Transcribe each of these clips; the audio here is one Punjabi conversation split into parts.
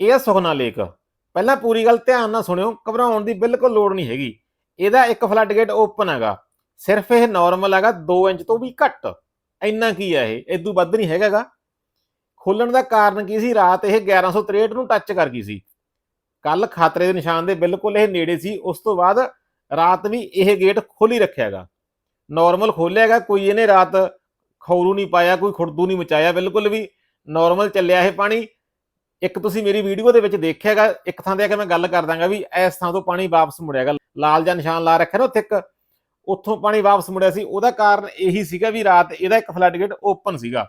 ਇਹ ਆ ਸੁਖਨਾ ਲੇਕ। ਪਹਿਲਾਂ ਪੂਰੀ ਗੱਲ ਧਿਆਨ ਨਾਲ ਸੁਣਿਓ, ਘਬਰਾਉਣ ਦੀ ਬਿਲਕੁਲ ਲੋੜ ਨਹੀਂ ਹੈਗੀ। ਇਹਦਾ ਇੱਕ ਫਲੱਡ ਗੇਟ ਓਪਨ ਹੈਗਾ। ਸਿਰਫ ਇਹ ਨਾਰਮਲ ਹੈਗਾ 2 ਇੰਚ ਤੋਂ ਵੀ ਘੱਟ। ਇੰਨਾ ਕੀ ਹੈ ਇਹ? ਇਦੋਂ ਵੱਧ ਨਹੀਂ ਹੈਗਾਗਾ। ਖੋਲਣ ਦਾ ਕਾਰਨ ਕੀ ਸੀ? ਰਾਤ ਇਹ 1163 ਨੂੰ ਟੱਚ ਕਰ ਗਈ ਸੀ। ਕੱਲ ਖਤਰੇ ਦੇ ਨਿਸ਼ਾਨ ਦੇ ਬਿਲਕੁਲ ਇਹ ਨੇੜੇ ਸੀ। ਉਸ ਤੋਂ ਬਾਅਦ ਰਾਤ ਵੀ ਇਹ ਗੇਟ ਖੋਲੀ ਰੱਖਿਆਗਾ ਨਾਰਮਲ ਖੋਲਿਆਗਾ ਕੋਈ ਇਹਨੇ ਰਾਤ ਖੌਰੂ ਨਹੀਂ ਪਾਇਆ, ਕੋਈ ਖੁਰਦੂ ਨਹੀਂ ਮਚਾਇਆ, ਬਿਲਕੁਲ ਵੀ ਨਾਰਮਲ ਚੱਲਿਆ ਇਹ ਪਾਣੀ। ਇੱਕ ਤੁਸੀਂ ਮੇਰੀ ਵੀਡੀਓ ਦੇ ਵਿੱਚ ਦੇਖਿਆਗਾ, ਇੱਕ ਥਾਂ ਤੇ ਆ ਕੇ ਮੈਂ ਗੱਲ ਕਰ ਦਾਂਗਾ ਵੀ ਇਸ ਥਾਂ ਤੋਂ ਪਾਣੀ ਵਾਪਸ ਮੁੜਿਆਗਾ। ਲਾਲ ਜਾਂ ਨਿਸ਼ਾਨ ਲਾ ਰੱਖਿਆ ਨਾ ਉੱਥੇ ਇੱਕ, ਉੱਥੋਂ ਪਾਣੀ ਵਾਪਸ ਮੁੜਿਆ ਸੀ। ਉਹਦਾ ਕਾਰਨ ਇਹੀ ਸੀਗਾ ਵੀ ਰਾਤ ਇਹਦਾ ਇੱਕ ਫਲੱਡ ਗੇਟ ਓਪਨ ਸੀਗਾ।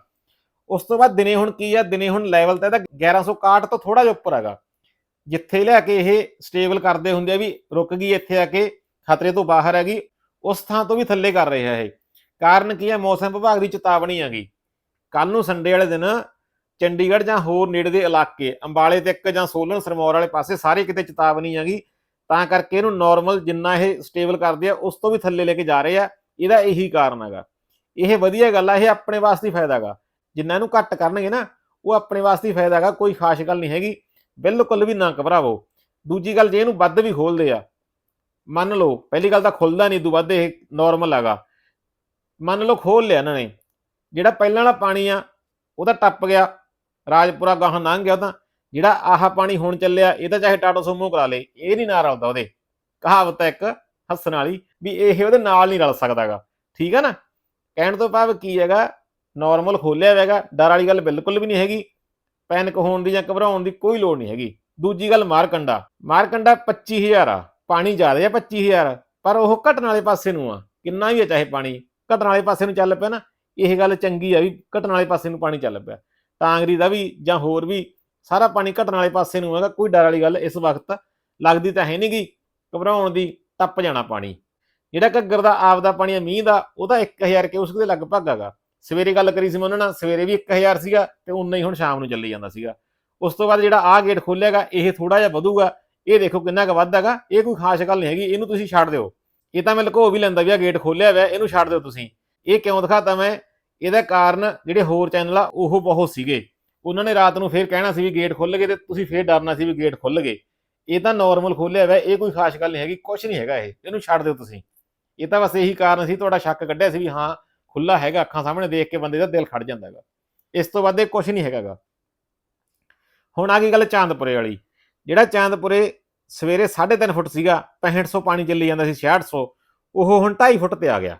ਉਸ ਤੋਂ ਬਾਅਦ ਦਿਨੇ ਹੁਣ ਕੀ ਆ, ਦਿਨੇ ਹੁਣ ਲੈਵਲ ਤਾਂ ਇਹਦਾ 1161 ਤੋਂ ਥੋੜਾ ਜਿਹਾ ਉੱਪਰ ਹੈਗਾ। ਜਿੱਥੇ ਲਿਆ ਕੇ ਇਹ ਸਟੇਬਲ ਕਰਦੇ ਹੁੰਦੇ ਆ ਵੀ ਰੁਕ ਗਈ ਇੱਥੇ ਆ ਕੇ, ਖਤਰੇ ਤੋਂ ਬਾਹਰ ਹੈਗੀ। ਉਸ ਥਾਂ ਤੋਂ ਵੀ ਥੱਲੇ ਕਰ ਰਿਹਾ ਇਹ। ਕਾਰਨ ਕੀ ਹੈ ਮੌਸਮ ਵਿਭਾਗ ਦੀ ਚੇਤਾਵਨੀ ਹੈਗੀ। ਕੱਲ ਨੂੰ ਸੰਡੇ ਵਾਲੇ ਦਿਨ ਚੰਡੀਗੜ੍ਹ ਜਾਂ ਹੋਰ ਨੇੜੇ ਦੇ ਇਲਾਕੇ, ਅੰਬਾਲੇ ਤੱਕ ਜਾਂ ਸੋਲਨ ਸਰਮੌਰ ਵਾਲੇ ਪਾਸੇ ਸਾਰੇ ਕਿਤੇ ਚੇਤਾਵਨੀ ਹੈਗੀ, ਤਾਂ ਕਰਕੇ ਇਹਨੂੰ ਨਾਰਮਲ ਜਿੰਨਾ ਇਹ ਸਟੇਬਲ ਕਰਦੇ ਆ, ਉਸ ਤੋਂ ਵੀ ਥੱਲੇ ਲੈ ਕੇ ਜਾ ਰਹੇ ਆ, ਇਹਦਾ ਇਹੀ ਕਾਰਨ ਹੈਗਾ। ਇਹ ਵਧੀਆ ਗੱਲ ਆ, ਇਹ ਆਪਣੇ ਵਾਸਤੇ ਹੀ ਫਾਇਦਾ ਹੈਗਾ। ਜਿੰਨਾ ਇਹਨੂੰ ਘੱਟ ਕਰਨਗੇ ਨਾ, ਉਹ ਆਪਣੇ ਵਾਸਤੇ ਫਾਇਦਾ ਹੈਗਾ, ਕੋਈ ਖਾਸ ਗੱਲ ਨਹੀਂ ਹੈਗੀ। ਬਿਲਕੁਲ ਵੀ ਨਾ ਘਬਰਾਵੋ। ਦੂਜੀ ਗੱਲ, ਜੇ ਇਹਨੂੰ ਵੱਧ ਵੀ ਖੋਲਦੇ ਆ, ਮੰਨ ਲਓ, ਪਹਿਲੀ ਗੱਲ ਤਾਂ ਖੁੱਲਦਾ ਨਹੀਂ ਦੂ ਵੱਧ ਇਹ ਨਾਰਮਲ ਹੈਗਾ। ਮੰਨ ਲਓ ਖੋਲ ਲਿਆ ਇਹਨਾਂ ਨੇ। ਜਿਹੜਾ ਪਹਿਲਾਂ ਵਾਲਾ ਪਾਣੀ ਆ ਉਹਦਾ ਟੱਪ ਗਿਆ। ਰਾਜਪੁਰਾ ਗਾਹਾਂ ਲੰਘ ਗਿਆ ਤਾਂ ਜਿਹੜਾ ਆਹ ਪਾਣੀ ਹੁਣ ਚੱਲਿਆ, ਇਹ ਤਾਂ ਚਾਹੇ ਟਾਟੋ ਸੋਮੋ ਕਰਾ ਲੇ, ਇਹ ਨਹੀਂ ਨਾ ਰਲਦਾ ਉਹਦੇ। ਕਹਾਵਤ ਹੈ ਇੱਕ ਹੱਸਣ ਵਾਲੀ ਵੀ ਇਹ ਉਹਦੇ ਨਾਲ ਨਹੀਂ ਰਲ ਸਕਦਾਗਾ। ਠੀਕ ਹੈ ਨਾ? ਕਹਿਣ ਤੋਂ ਭਾਵ ਕੀ ਹੈਗਾ? ਨਾਰਮਲ ਖੋਲਿਆ ਹੋਇਆਗਾ ਡਰ ਵਾਲੀ ਗੱਲ ਬਿਲਕੁਲ ਵੀ ਨਹੀਂ ਹੈਗੀ। ਪੈਨਿਕ ਹੋਣ ਦੀ ਜਾਂ ਘਬਰਾਉਣ ਦੀ ਕੋਈ ਲੋੜ ਨਹੀਂ ਹੈਗੀ। ਦੂਜੀ ਗੱਲ ਮਾਰਕੰਡਾ। ਮਾਰਕੰਡਾ 25000 ਆ, ਪਾਣੀ ਜ਼ਿਆਦਾ ਆ 25000 ਪਰ ਉਹ ਘਟਣ ਵਾਲੇ ਪਾਸੇ ਨੂੰ ਆ। ਕਿੰਨਾ ਵੀ ਆ ਚਾਹੇ ਪਾਣੀ, ਘਟਣ ਵਾਲੇ ਪਾਸੇ ਨੂੰ ਚੱਲ ਪਿਆ ਨਾ, ਇਹ ਗੱਲ ਚੰਗੀ ਆ ਵੀ ਘਟਣ ਵਾਲੇ ਪਾਸੇ ਨੂੰ ਪਾਣੀ ਚੱਲ ਪਿਆ। ਟਾਂਗਰੀ ਦਾ ਵੀ ਜਾਂ ਹੋਰ ਵੀ ਸਾਰਾ ਪਾਣੀ ਘਟਣ ਵਾਲੇ ਪਾਸੇ ਨੂੰ ਹੈਗਾ, ਕੋਈ ਡਰ ਵਾਲੀ ਗੱਲ ਇਸ ਵਕਤ ਲੱਗਦੀ ਤਾਂ ਹੈ ਨਹੀਂਗੀ। ਘਬਰਾਉਣ ਦੀ ਟੱਪ ਜਾਣਾ ਪਾਣੀ। ਜਿਹੜਾ ਘੱਗਰ ਦਾ ਆਪ ਦਾ ਪਾਣੀ ਆ, ਮੀਂਹ ਦਾ ਉਹਦਾ 1000 ਕੇ ਉਸਦੇ ਲਗਭਗ ਹੈਗਾ। ਸਵੇਰੇ ਗੱਲ ਕਰੀ ਸੀ ਮੈਂ ਉਹਨਾਂ ਨਾਲ, ਸਵੇਰੇ ਵੀ 1000 ਸੀਗਾ ਤੇ ਉਨਾ ਹੀ ਹੁਣ ਸ਼ਾਮ ਨੂੰ ਚੱਲੀ ਜਾਂਦਾ ਸੀਗਾ। ਉਸ ਤੋਂ ਬਾਅਦ ਜਿਹੜਾ ਆਹ ਗੇਟ ਖੋਲੇਗਾ ਇਹ ਥੋੜਾ ਜਿਹਾ ਵਧੂਗਾ। ਇਹ ਦੇਖੋ ਕਿੰਨਾ ਕੁ ਵੱਧਦਾਗਾ ਇਹ ਕੋਈ ਖਾਸ ਗੱਲ ਨਹੀਂ ਹੈਗੀ, ਇਹਨੂੰ ਤੁਸੀਂ ਛੱਡ ਦਿਓ। ਇਹ ਤਾਂ ਮੈਂ ਲੁਕੋ ਵੀ ਲੈਂਦਾ ਵੀ ਆ ਗੇਟ ਖੋਲਿਆ ਹੋਇਆ, ਇਹਨੂੰ ਛੱਡ ਦਿਓ ਤੁਸੀਂ। ਇਹ ਕਿਉਂ ਦਿਖਾਤਾ ਮੈਂ? ਇਹਦਾ ਕਾਰਨ ਜਿਹੜੇ ਹੋਰ ਚੈਨਲ ਆ, ਉਹ ਬਹੁਤ ਸੀਗੇ। ਉਹਨਾਂ ਨੇ ਰਾਤ ਨੂੰ ਫੇਰ ਕਹਿਣਾ ਸੀ ਵੀ ਗੇਟ ਖੁੱਲ ਗਏ ਤੇ ਤੁਸੀਂ ਫੇਰ ਡਰਨਾ ਸੀ ਵੀ ਗੇਟ ਖੁੱਲ ਗਏ। ਇਹ ਤਾਂ ਨਾਰਮਲ ਖੋਲਿਆ ਹੋਇਆ, ਇਹ ਕੋਈ ਖਾਸ ਗੱਲ ਨਹੀਂ ਹੈਗੀ ਕੁਝ ਨਹੀਂ ਹੈਗਾ ਇਹ। ਇਹਨੂੰ ਛੱਡ ਦਿਓ ਤੁਸੀਂ। ਇਹ ਤਾਂ ਬਸ ਇਹੀ ਕਾਰਨ ਸੀ, ਤੁਹਾਡਾ ਸ਼ੱਕ ਕੱਢਿਆ ਸੀ ਵੀ ਹਾਂ ਖੁੱਲਾ ਹੈਗਾ ਅੱਖਾਂ ਸਾਹਮਣੇ ਦੇਖ ਕੇ ਬੰਦੇ ਦਾ ਦਿਲ ਖੜ ਜਾਂਦਾ ਹੈਗਾ। ਇਸ ਤੋਂ ਵੱਧ ਇਹ ਕੁਝ ਨਹੀਂ ਹੈਗਾਗਾ ਹੁਣ ਆ ਗਈ ਗੱਲ ਚਾਂਦਪੁਰੇ ਵਾਲੀ। ਜਿਹੜਾ ਚਾਂਦਪੁਰੇ ਸਵੇਰੇ 3.5 ਫੁੱਟ ਸੀਗਾ 6500 ਪਾਣੀ ਚੱਲੀ ਜਾਂਦਾ ਸੀ 6600 ਉਹ ਹੁਣ 2.5 ਫੁੱਟ ਤੇ ਆ ਗਿਆ।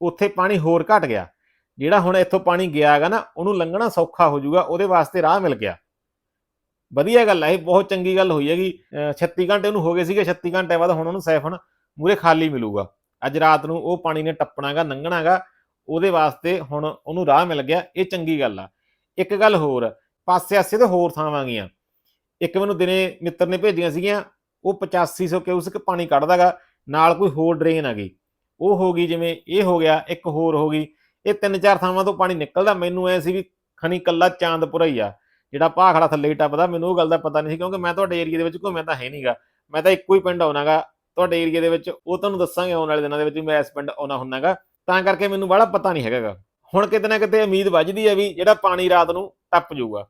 ਉੱਥੇ ਪਾਣੀ ਹੋਰ ਘਟ ਗਿਆ। ਜਿਹੜਾ ਹੁਣ ਇੱਥੋਂ ਪਾਣੀ ਗਿਆ ਹੈਗਾ ਨਾ, ਉਹਨੂੰ ਲੰਘਣਾ ਸੌਖਾ ਹੋ ਜਾਊਗਾ, ਉਹਦੇ ਵਾਸਤੇ ਰਾਹ ਮਿਲ ਗਿਆ। ਵਧੀਆ ਗੱਲ ਹੈ ਇਹ ਬਹੁਤ ਚੰਗੀ ਗੱਲ ਹੋਈ ਹੈਗੀ। ਅਹ 36 ਘੰਟੇ ਉਹਨੂੰ ਹੋ ਗਏ ਸੀਗੇ 36 ਘੰਟੇ ਬਾਅਦ ਹੁਣ ਉਹਨੂੰ ਸੈਫਨ ਮੂਰੇ ਖਾਲੀ ਮਿਲੂਗਾ। ਅੱਜ ਰਾਤ ਨੂੰ ਉਹ ਪਾਣੀ ਨੇ ਟੱਪਣਾਗਾ, ਲੰਘਣਾਗਾ, ਉਹਦੇ ਵਾਸਤੇ ਹੁਣ ਉਹਨੂੰ ਰਾਹ ਮਿਲ ਗਿਆ, ਇਹ ਚੰਗੀ ਗੱਲ ਆ। ਇੱਕ ਗੱਲ ਹੋਰ, ਪਾਸੇ ਆਸੇ ਤੇ ਹੋਰ ਥਾਵਾਂ ਗਈਆਂ। ਇੱਕ ਮੈਨੂੰ ਦਿਨੇ ਮਿੱਤਰ ਨੇ ਭੇਜੀਆਂ ਸੀਗੀਆਂ, ਉਹ 8500 ਕਿਊਸਕ ਪਾਣੀ ਕੱਢਦਾਗਾ, ਨਾਲ ਕੋਈ ਹੋਰ ਡਰੇਨ ਆ ਗਈ। ਉਹ ਹੋ ਗਈ ਜਿਵੇਂ ਇਹ ਹੋ ਗਿਆ, ਇੱਕ ਹੋਰ ਹੋ ਗਈ। ਇਹ ਤਿੰਨ ਚਾਰ ਥਾਵਾਂ ਤੋਂ ਪਾਣੀ ਨਿਕਲਦਾ, ਮੈਨੂੰ ਐ ਸੀ ਵੀ ਖਣੀ ਕੱਲਾ ਚਾਂਦਪੁਰਾ ਹੀ ਆ। ਜਿਹੜਾ ਭਾਖੜਾ ਥੱਲੇ ਟੱਪਦਾ, ਮੈਨੂੰ ਉਹ ਗੱਲ ਦਾ ਪਤਾ ਨਹੀਂ ਸੀ, ਕਿਉਂਕਿ ਮੈਂ ਤੁਹਾਡੇ ਏਰੀਆ ਦੇ ਵਿੱਚ ਘੁੰਮਿਆ ਤਾਂ ਹੈ ਨਹੀਂਗਾ ਮੈਂ ਤਾਂ ਇੱਕੋ ਹੀ ਪਿੰਡ ਆਉਣਾਗਾ ਤੁਹਾਡੇ ਏਰੀਆ ਦੇ ਵਿੱਚ। ਉਹ ਤੁਹਾਨੂੰ ਦੱਸਾਂਗੇ ਆਉਣ ਵਾਲੇ ਦਿਨਾਂ ਦੇ ਵਿੱਚ ਵੀ ਮੈਂ ਇਸ ਪਿੰਡ ਆਉਣਾ ਹੁੰਨਾਗਾ ਤਾਂ ਕਰਕੇ ਮੈਨੂੰ ਬੜਾ ਪਤਾ ਨਹੀਂ ਹੈਗਾਗਾ ਹੁਣ ਕਿਤੇ ਨਾ ਕਿਤੇ ਉਮੀਦ ਵੱਜਦੀ ਹੈ ਵੀ ਜਿਹੜਾ ਪਾਣੀ ਰਾਤ ਨੂੰ ਟੱਪ ਜਾਊਗਾ।